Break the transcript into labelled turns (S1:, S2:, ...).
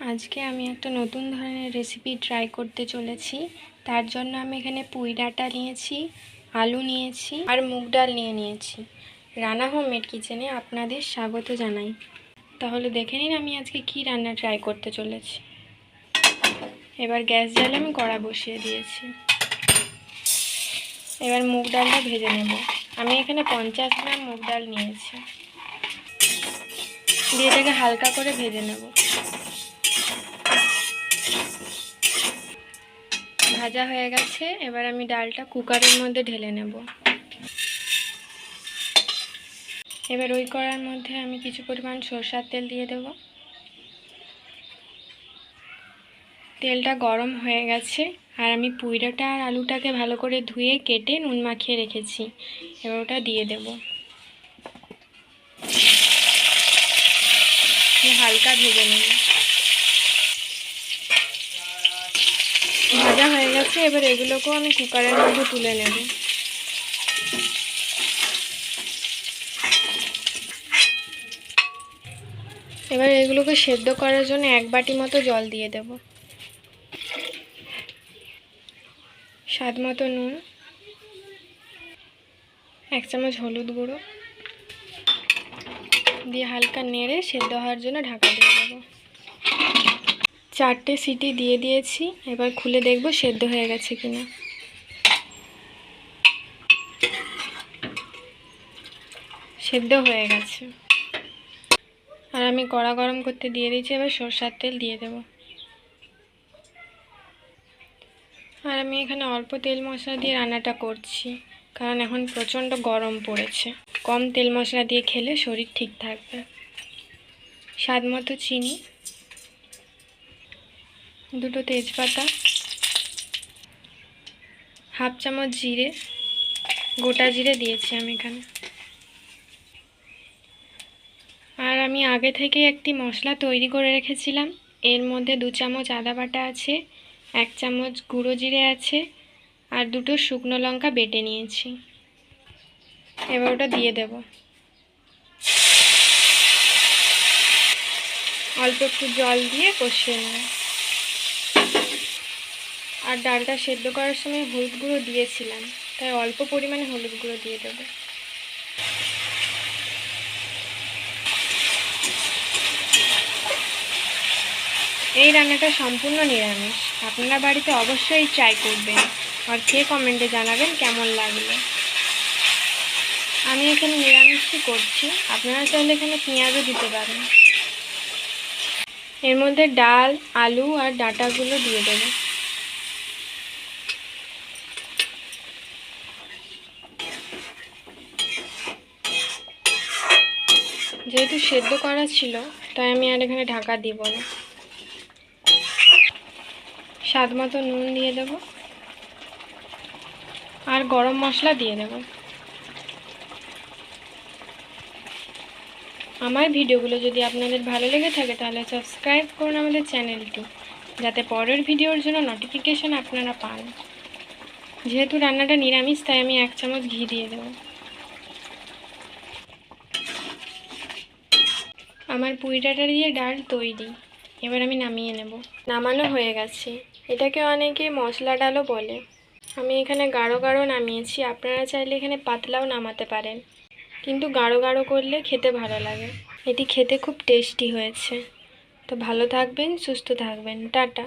S1: আজকে আমি একটা নতুন ধরনের রেসিপি ট্রাই করতে চলেছি। তার জন্য আমি এখানে পুঁই ডাঁটা নিয়েছি, আলু নিয়েছি আর মুগ ডাল নিয়ে নিয়েছি। রানা হোমমেড কিচেনে আপনাদের স্বাগত জানাই। তাহলে দেখে নিন আমি আজকে কি রান্না ট্রাই করতে চলেছি। এবার গ্যাস জ্বালে আমি কড়া বসিয়ে দিয়েছি। এবার মুগ ডালটা ভেজে নেব। আমি এখানে পঞ্চাশ গ্রাম মুগ ডাল নিয়েছি। দিয়ে এটাকে হালকা করে ভেজে নেব। ভাজা হয়ে গেছে, এবার আমি ডালটা কুকারের মধ্যে ঢেলে নেব। এবার ওই কড়ার মধ্যে আমি কিছু পরিমাণ সরষার তেল দিয়ে দেব। তেলটা গরম হয়ে গেছে, আর আমি পুইডাটা আর আলুটাকে ভালো করে ধুয়ে কেটে নুন মাখিয়ে রেখেছি, এবার ওটা দিয়ে দেব। হালকা ভেজে নেব। এবার এগুলোকেও আমি কুকারের মধ্যে তুলে নেব। এবার এগুলোকে সেদ্ধ করার জন্য এক বাটি মতো জল দিয়ে দেব। স্বাদ মতো নুন, এক চামচ হলুদ গুঁড়ো দিয়ে হালকা নেড়ে সেদ্ধ হওয়ার জন্য ঢাকা দেবো চারটে সিটি দিয়ে দিয়েছি, এবার খুলে দেখব সেদ্ধ হয়ে গেছে কিনা। সেদ্ধ হয়ে গেছে। আর আমি কড়া গরম করতে দিয়ে দিয়েছি, এবার সরষার তেল দিয়ে দেব। আর আমি এখানে অল্প তেল মশলা দিয়ে রান্নাটা করছি, কারণ এখন প্রচণ্ড গরম পড়েছে। কম তেল মশলা দিয়ে খেলে শরীর ঠিক থাকবে। স্বাদ মতো চিনি। দুটো তেজপাতা, হাফ চামচ জিরে, গোটা জিরে দিয়েছি আমি এখানে। আর আমি আগে থেকে একটি মশলা তৈরি করে রেখেছিলাম। এর মধ্যে দু চামচ আদা বাটা আছে, এক চামচ গুঁড়ো জিরে আছে, আর দুটো শুকনো লঙ্কা বেটে নিয়েছি। এবার ওটা দিয়ে দেব। অল্প একটু জল দিয়ে কষিয়ে নেব। আর ডালটা সেদ্ধ করার সময় হলুদ গুঁড়ো দিয়েছিলাম। তাই অল্প পরিমাণে হলুদ গুঁড়ো দিয়ে দেবো। এই রান্নাটা সম্পূর্ণ নিরামিষ। আপনারা বাড়িতে অবশ্যই ট্রাই করবেন। আর কে কমেন্টে জানাবেন কেমন লাগল। আমি এখানে নিরামিষই করছি। আপনারা চাইলে এখানে পেঁয়াজও দিতে পারেন। এর মধ্যে ডাল, আলু আর ডাঁটাগুলো দিয়ে দেবো। যেহেতু সেদ্ধ করা ছিল, তাই আমি আর এখানে ঢাকা দিব না। স্বাদ মতো নুন দিয়ে দেব। আর গরম মশলা দিয়ে দেব। আমার ভিডিওগুলো যদি আপনাদের ভালো লেগে থাকে, তাহলে সাবস্ক্রাইব করুন আমাদের চ্যানেলটি, যাতে পরের ভিডিওর জন্য নোটিফিকেশান আপনারা পান। যেহেতু রান্নাটা নিরামিষ, তাই আমি এক চামচ ঘি দিয়ে দেব। আমার পুঁইডাটা দিয়ে ডাল তৈরি। এবার আমি নামিয়ে নেব। নামানো হয়ে গেছে। এটাকে অনেকে মশলা ডালও বলে। আমি এখানে গাঢ় গাঢ় নামিয়েছি। আপনারা চাইলে এখানে পাতলাও নামাতে পারেন। কিন্তু গাঢ় গাঢ় করলে খেতে ভালো লাগে। এটি খেতে খুব টেস্টি হয়েছে। তো ভালো থাকবেন, সুস্থ থাকবেন। টাটা।